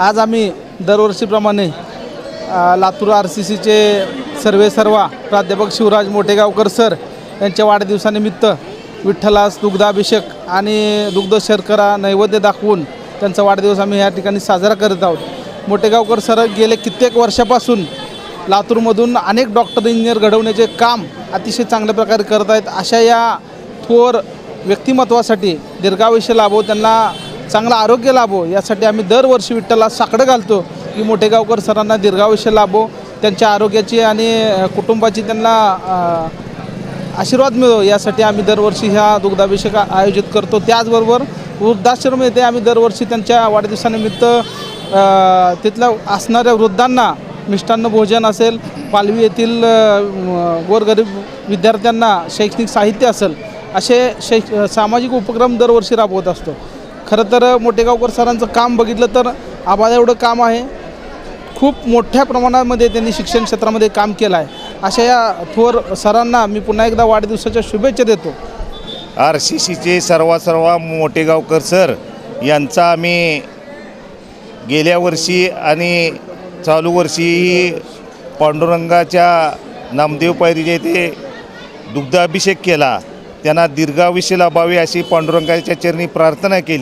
आज आम्ही दरवर्षीप्रमाणे लातूर आर सी सीचे सर्वे सर्वा प्राध्यापक शिवराज मोठेगावकर सर यांच्या वाढदिवसानिमित्त विठ्ठलास दुग्धाभिषेक आणि दुग्ध शर्करा नैवेद्य दाखवून त्यांचा वाढदिवस आम्ही या ठिकाणी साजरा करत आहोत. मोठेगावकर सर गेले कित्येक वर्षापासून लातूरमधून अनेक डॉक्टर इंजिनियर घडवण्याचे काम अतिशय चांगल्या प्रकारे करत आहेत अशा या थोर व्यक्तिमत्वासाठी दीर्घायुष्य लाभो त्यांना चांगलं आरोग्य लाभो. यासाठी आम्ही दरवर्षी विठ्ठला साकडं घालतो की मोठेगावकर सरांना दीर्घायुष्य लाभो त्यांच्या आरोग्याची आणि कुटुंबाची त्यांना आशीर्वाद मिळो. यासाठी आम्ही दरवर्षी ह्या दुग्धाभिषेक आयोजित करतो. त्याचबरोबर वृद्धाश्रम येथे आम्ही दरवर्षी त्यांच्या वाढदिवसानिमित्त तिथल्या असणाऱ्या वृद्धांना मिष्टान्न भोजन असेल पालवी येथील गोरगरीब विद्यार्थ्यांना शैक्षणिक साहित्य असेल असे शैक्ष सामाजिक उपक्रम दरवर्षी राबवत असतो. खरं तर मोठेगावकर सरांचं काम बघितलं तर आबादा एवढं काम आहे. खूप मोठ्या प्रमाणामध्ये त्यांनी शिक्षण क्षेत्रामध्ये काम केलं आहे. अशा या थोर सरांना मी पुन्हा एकदा वाढदिवसाच्या शुभेच्छा देतो. आर सी सीचे सर्वा सर्वा मोठेगावकर सर यांचा आम्ही गेल्या वर्षी आणि चालू वर्षीही पांडुरंगाच्या नामदेव पायरीच्या इथे दुग्धाभिषेक केला. त्यांना दीर्घायुष्य लाभावे अशी पांडुरंगाच्या चरणी प्रार्थना केली.